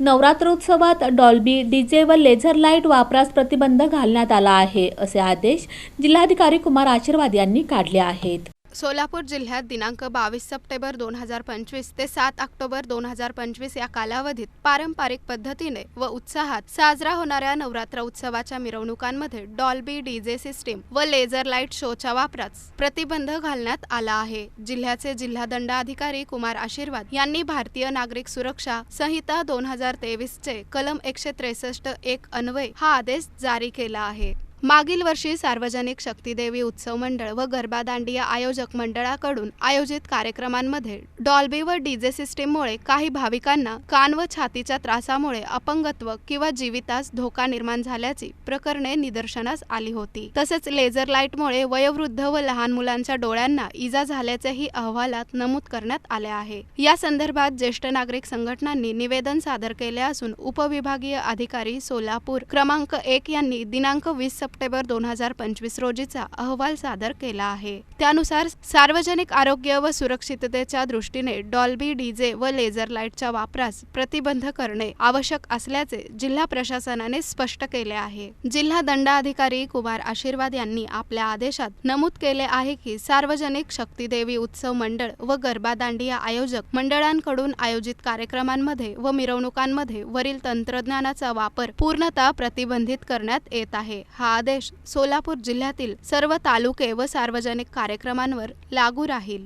नवरात्रोत्सवात Dolby DJ व laser light वापरास प्रतिबंध घालण्यात आला आहे असे आदेश जिल्हाधिकारी कुमार आशीर्वाद यांनी काढले आहेत. सोलापूर जिल्ह्यात दिनांक बावीस सप्टेंबर दोन हजार पंचवीस ते सात ऑक्टोबर दोन हजार पंचवीस या कालावधीत पारंपरिक पद्धतीने व उत्साहात साजरा होणाऱ्या नवरात्र उत्सवाच्या मिरवणुकांमध्ये डॉल्बी डीजे सिस्टीम व लेझर लाइट शोच्या वापरास प्रतिबंध घालण्यात आला आहे. जिल्ह्याचे जिल्हा दंडाधिकारी कुमार आशीर्वाद यांनी भारतीय नागरिक सुरक्षा संहिता दोन हजार तेवीसचे कलम एकशे त्रेसष्ट एक अन्वय हा आदेश जारी केला आहे. मागील वर्षी सार्वजनिक शक्तीदेवी उत्सव मंडळ व गरबा दांडिया आयोजक मंडळाकडून आयोजित कार्यक्रमांमध्ये डॉल्बी व डीजे सिस्टीममुळे काही भाविकांना कान व छातीच्या त्रासामुळे अपंगत्व किंवा जीवितास धोका निर्माण झाल्याची प्रकरणे निदर्शनास आली होती. तसेच लेझर लाईटमुळे वयोवृद्ध व लहान मुलांच्या डोळ्यांना इजा झाल्याचेही अहवालात नमूद करण्यात आले आहे. या संदर्भात ज्येष्ठ नागरिक संघटनांनी निवेदन सादर केले असून उपविभागीय अधिकारी सोलापूर क्रमांक एक यांनी दिनांक वीस सप्टेंबर दोन हजार पंचवीस रोजीचा अहवाल सादर केला आहे. त्यानुसार सार्वजनिक आरोग्य व सुरक्षिततेच्या दृष्टीने डॉल्बी डीजे व लेझर लाईटच्या वापरास प्रतिबंध करणे आवश्यक असल्याचे जिल्हा प्रशासनाने स्पष्ट केले आहे. जिल्हा दंडाधिकारी कुमार आशीर्वाद यांनी आपल्या आदेशात नमूद केले आहे की सार्वजनिक शक्तीदेवी उत्सव मंडळ व गरबा दांडिया आयोजक मंडळांकडून आयोजित कार्यक्रमांमध्ये व मिरवणुकांमध्ये वरील तंत्रज्ञानाचा वापर पूर्णतः प्रतिबंधित करण्यात येत आहे. हा आदेश सोलापूर जिल्ह्यातील सर्व तालुके व सार्वजनिक कार्यक्रमांवर लागू राहील.